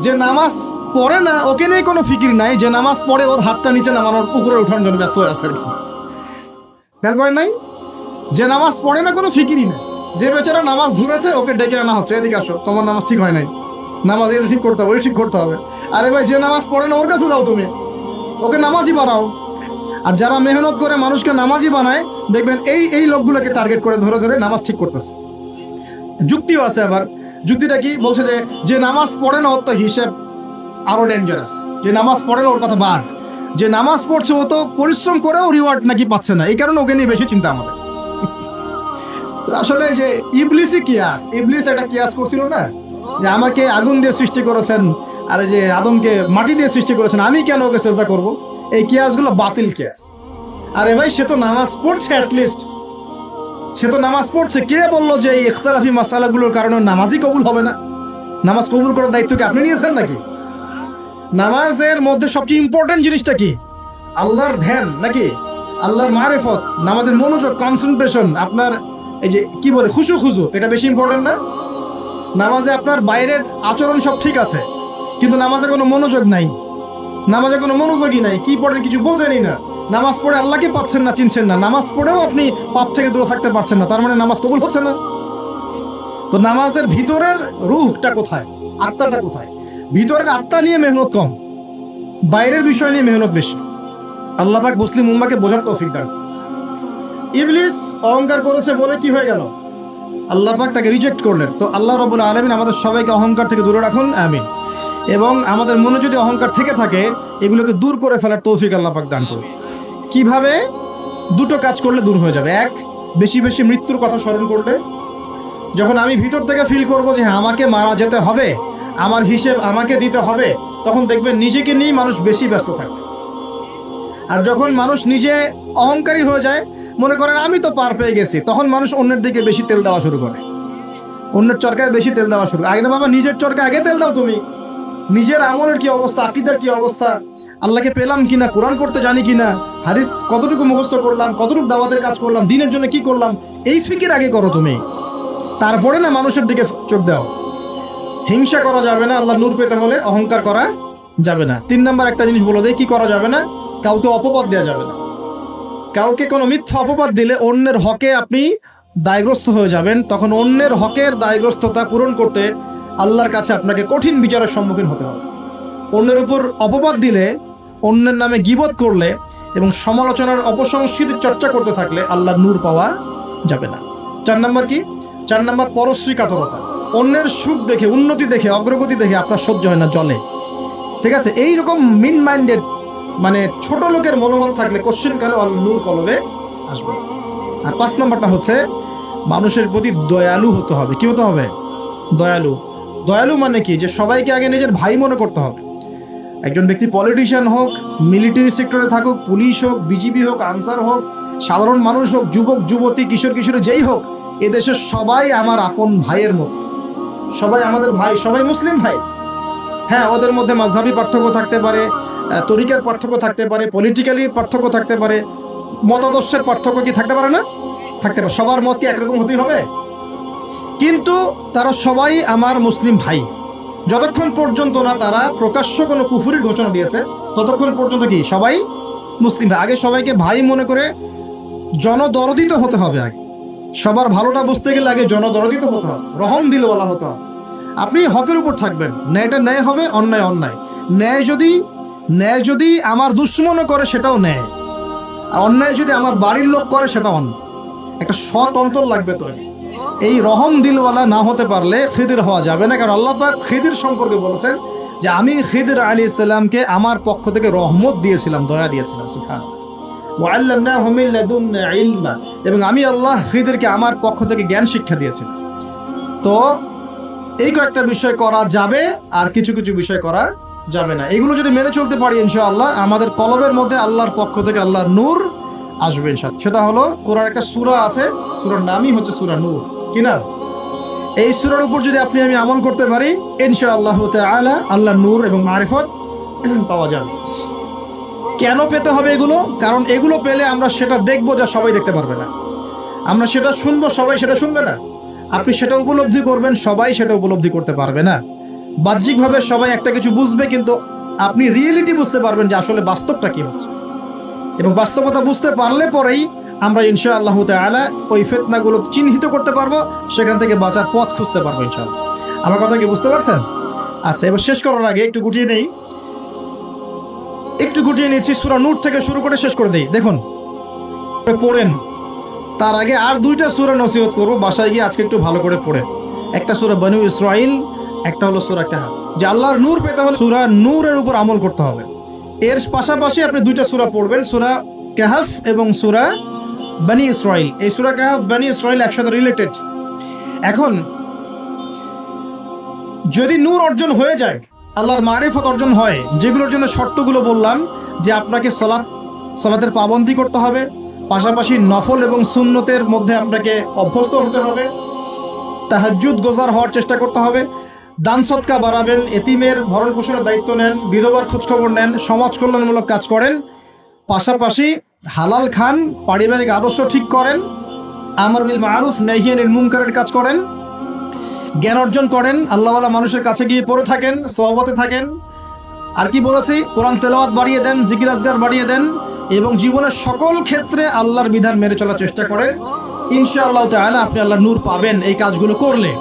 যে নামাজ পড়ে না, ওকে নিয়ে কোনো ফিকির নাই। যে নামাজ পড়ে, ওর হাতটা নিচে নামানোর উপরে ওঠানোর জন্য ব্যস্ত হয়ে আছে আর কি। নাই? যে নামাজ পড়ে না, কোনো ফিকিরই নেই। যে বেচারা নামাজ ধরেছে, ওকে ডেকে আনা হচ্ছে। এদিকে আসো, তোমার নামাজ ঠিক হয় নাই। নামাজ এটা ঠিক করতে হবে, ওই ঠিক করতে হবে। আরে ভাই, যে নামাজ পড়ে না, ওর কাছে যাও তুমি। ওকে নামাজই বানাও আর যারা মেহনত করে মানুষকে নামাজই বানায়, দেখবেন এই এই লোকগুলোকে টার্গেট করে ধরে ধরে নামাজ ঠিক করতেছে। যুক্তিও আছে আবার। যুক্তিটা কি? বলছে যে যে নামাজ পড়ে না, ওর তো হিসেব আরও ডেঞ্জারাস যে নামাজ পড়ে না, ওর কথা বাদ। যে নামাজ পড়ছে, ও তো পরিশ্রম করেও রিওয়ার্ড নাকি পাচ্ছে না। এই কারণে ওকে নিয়ে বেশি চিন্তা আমাদের। আসলে যে ইবলিসই কিয়াস, ইবলিস একটা কিয়াস করছিল না? যে আমাকে আগুন দিয়ে সৃষ্টি করেছেন, আর যে আদমকে মাটি দিয়ে সৃষ্টি করেছেন, আমি কেন ওকে চেষ্টা করব? এই কিয়াসগুলো বাতিল কিয়াস। আরে ভাই, সে তো নামাজ পড়ছে অ্যাটলিস্ট সে তো নামাজ পড়ছে। কে বলল যে এই ইখতালাফি মাসালাগুলোর কারণে নামাজই কবুল হবে না? নামাজ কবুল করার দায়িত্ব কি আপনি নিয়েছেন নাকি? নামাজের মধ্যে সবচেয়ে ইম্পর্টেন্ট জিনিসটা কি? আল্লাহর ধ্যান নাকি? আল্লাহর মারেফত, নামাজের মনোযোগ কনসেন্ট্রেশন আপনার এই যে কি বলে, খুশু খুশু এটা বেশি ইম্পর্টেন্ট না? নামাজে আপনার বাইরের আচরণ সব ঠিক আছে, কিন্তু নামাজে কোনো মনোযোগ নাই। নামাজে কোনো মনোযোগী নাই কি পড়েন কিছু বোঝেনই না। নামাজ পড়ে আল্লাহকে পাচ্ছেন না, চিনছেন না। নামাজ পড়েও আপনি পাপ থেকে দূরে থাকতে পারছেন না, তার মানে নামাজ কবুল হচ্ছে না। তো নামাজের ভিতরের রুহটা কোথায়? আত্মাটা কোথায়? ভিতরের আত্মা নিয়ে মেহনত কম, বাইরের বিষয় নিয়ে মেহনত বেশি। আল্লাহ পাক মুসলিম উম্মাকে বোঝার তৌফিক দান। ইবলিস অহংকার করেছে বলে কি হয়ে গেল? আল্লাহ পাক তাকে রিজেক্ট করলেন। তো আল্লাহ রবুল আলমিন আমাদের সবাইকে অহংকার থেকে দূরে রাখুন, আমিন। এবং আমাদের মনে যদি অহংকার থেকে থাকে, এগুলোকে দূর করে ফেলার তৌফিক আল্লাহ পাক দান করুন। কীভাবে? দুটো কাজ করলে দূর হয়ে যাবে। এক, বেশি বেশি মৃত্যুর কথা স্মরণ করলে। যখন আমি ভিতর থেকে ফিল করব যে হ্যাঁ আমাকে মারা যেতে হবে, আমার হিসেব আমাকে দিতে হবে, তখন দেখবেন নিজেকে নিয়েই মানুষ বেশি ব্যস্ত থাকে। আর যখন মানুষ নিজে অহংকারী হয়ে যায়, মনে করেন আমি তো পার পেয়ে গেছি, তখন মানুষ অন্যের দিকে বেশি তেল দেওয়া শুরু করে। অন্যের চরকায় বেশি তেল দেওয়া শুরু করে। আগে না বাবা, নিজের চরকায় আগে তেল দাও তুমি। নিজের আমলের কি অবস্থা, আকিদার কি অবস্থা? আল্লাহকে পেলাম কিনা, কোরআন পড়তে জানি কিনা হারিস কতটুকু মুখস্থ করলাম, কতটুকু দাওয়াতের কাজ করলাম, দিনের জন্য কি করলাম, এই ফিকির আগে করো তুমি। তারপরে না মানুষের দিকে চোখ দাও। হিংসা করা যাবে না, আল্লাহ নূর পেতে হলে অহংকার করা যাবে না। তিন নাম্বার একটা জিনিস বলে দেয় কি করা যাবে না? কাউকে অপবাদ দেওয়া যাবে না। কাউকে কোনো মিথ্যা অপবাদ দিলে অন্যের হকে আপনি দায়গ্রস্ত হয়ে যাবেন। তখন অন্যের হকের দায়গ্রস্ততা পূরণ করতে আল্লাহর কাছে আপনাকে কঠিন বিচারের সম্মুখীন হতে হবে। অন্যের উপর অপবাদ দিলে, অন্যের নামে গিবত করলে এবং সমালোচনার অপসংস্কৃতির চর্চা করতে থাকলে আল্লাহর নূর পাওয়া যাবে না। চার নাম্বার কি? চার নাম্বার পরশ্রী কাতরতা। অন্যের সুখ দেখে, উন্নতি দেখে, অগ্রগতি দেখে আপনার সহ্য হয় না জলে ঠিক আছে? এই রকম মিন মাইন্ডেড মানে ছোট লোকের মনোভাব থাকলে কোশ্চেন কেন আল্লাহ নূর কলবে আসবে? আর পাঁচ নাম্বারটা হচ্ছে, মানুষের প্রতি দয়ালু হতে হবে। কি হতে হবে? দয়ালু। দয়ালু মানে কি? যে সবাইকে আগে নিজের ভাই মনে করতে হবে। একজন ব্যক্তি পলিটিশিয়ান হোক মিলিটারি সেক্টরে থাকুক পুলিশ হোক বিজিবি হোক, আনসার হোক, সাধারণ মানুষ হোক, যুবক, যুবতী, কিশোর, কিশোরী, যেই হোক এদেশের সবাই আমার আপন ভাইয়ের মতো। সবাই আমাদের ভাই, সবাই মুসলিম ভাই। হ্যাঁ ওদের মধ্যে মাঝহাবি পার্থক্য থাকতে পারে তরিকার পার্থক্য থাকতে পারে পলিটিক্যালি পার্থক্য থাকতে পারে, মতাদর্শের পার্থক্য কি থাকতে পারে না? থাকতে পারে। সবার মত কি একরকম হতেই হবে? কিন্তু তারা সবাই আমার মুসলিম ভাই। যতক্ষণ পর্যন্ত না তারা প্রকাশ্য কোনো কুফুরির ঘোষণা দিয়েছে, ততক্ষণ পর্যন্ত কি সবাই মুসলিম ভাই? আগে সবাইকে ভাই মনে করে জনদরদিত হতে হবে আগে। সবার ভালোটা বুঝতে গেলে আগে জনদরদিত হতে হবে, রহম দিলওয়ালা হতে হবে। আপনি হকের উপর থাকবেন, ন্যায়টা ন্যায় হবে, অন্যায় অন্যায়। ন্যায় যদি ন্যায় যদি আমার দুশ্মনও করে, সেটাও ন্যায়। আর অন্যায় যদি আমার বাড়ির লোক করে সেটা অন্য একটা সৎ অন্তর লাগবে তো এই রহম দিলওয়ালা না হতে পারলে খিদির হওয়া যাবে না, কারণ আল্লাহ পাক খিদির সম্পর্কে বলেছেন যে আমি খিদির আলী ইসলামকে আমার পক্ষ থেকে রহমত দিয়েছিলাম, দয়া দিয়েছিলাম সুফান এবং আমি আল্লাহ খিদিরকে আমার পক্ষ থেকে জ্ঞান শিক্ষা দিয়েছিলাম। তো এই কয়েকটা বিষয় করা যাবে, আর কিছু কিছু বিষয় করা যাবে না। এগুলো যদি মেনে চলতে পারি, ইনশাআল্লাহ, আমাদের কলবের মধ্যে আল্লাহর পক্ষ থেকে আল্লাহর নূর আসবে সেটা হলো কোরআন একটা সূরা আছে, সূরার নামই হচ্ছে সূরা নূর। কি না? এই সূরার উপর যদি আপনি আমি আমল করতে পারি, ইনশাআল্লাহ তাআলা আল্লাহ নূর এবং মারিফত পাওয়া যাবে। কেন পেতে হবে এগুলো? কারণ এগুলো পেলে আমরা সেটা দেখব যা সবাই দেখতে পারবে না। আমরা সেটা শুনব, সবাই সেটা শুনবে না। আপনি সেটা উপলব্ধি করবেন, সবাই সেটা উপলব্ধি করতে পারবে না। বাহ্যিকভাবে সবাই একটা কিছু বুঝবে, কিন্তু আপনি রিয়েলিটি বুঝতে পারবেন যে আসলে বাস্তবটা কি হচ্ছে। এবং বাস্তবতা বুঝতে পারলে পরেই আমরা ইনশা আল্লাহ তালা ওই ফেতনাগুলো চিহ্নিত করতে পারব, সেখান থেকে বাঁচার পথ খুঁজতে পারব ইনশাআল্লাহ। আমার কথা কি বুঝতে পারছেন? আচ্ছা এবার শেষ করার আগে একটু গুটিয়ে নেই। একটু গুটিয়ে নিচ্ছি, সুরা নূর থেকে শুরু করে শেষ করে দিই। দেখুন, পড়েন। তার আগে আর দুইটা সুরা নসিহত করব, বাসায় গিয়ে আজকে একটু ভালো করে পড়েন। একটা সুরা বনু ইসরাইল একটা হলো সুরা কাহাব যে আল্লাহর নূর পেতে হলে সুরা নূরের উপর আমল করতে হবে। এর পাশাপাশি আপনি দুইটা সুরা পড়বেন, সুরা কাহাফ এবং সুরা বানি ইসরাইল এই সুরা কাহাফ, বানি ইসরাইল একসাথে রিলেটেড এখন, যদি নূর অর্জন হয়ে যায়, আল্লাহর মারিফত অর্জন হয়, যেগুলোর জন্য শর্তগুলো বললাম, যে আপনাকে সলাৎ, সলাতের পাবন্দি করতে হবে, পাশাপাশি নফল এবং সুন্নতের মধ্যে আপনাকে অভ্যস্ত হতে হবে, তাহাজ্জুদ গোজার হওয়ার চেষ্টা করতে হবে দান সৎকা বাড়াবেন, এতিমের ভরণ পোষণের দায়িত্ব নেন, বিধবার খোঁজখবর নেন, সমাজ কল্যাণমূলক কাজ করেন। পাশাপাশি হালাল খান পারিবারিক আদর্শ ঠিক করেন, আমর বিল মারুফ নেহিয়ানিল মুনকারের কাজ করেন, জ্ঞান অর্জন করেন, আল্লাহওয়ালা মানুষের কাছে গিয়ে পড়ে থাকেন, সহবতে থাকেন। আর কি বলেছি? কোরআন তেলাওয়াত বাড়িয়ে দেন, জিকির আজগার বাড়িয়ে দেন এবং জীবনের সকল ক্ষেত্রে আল্লাহর বিধান মেনে চলার চেষ্টা করেন। ইনশাআল্লাহ তাআলা আপনি আল্লাহ নূর পাবেন এই কাজগুলো করলে।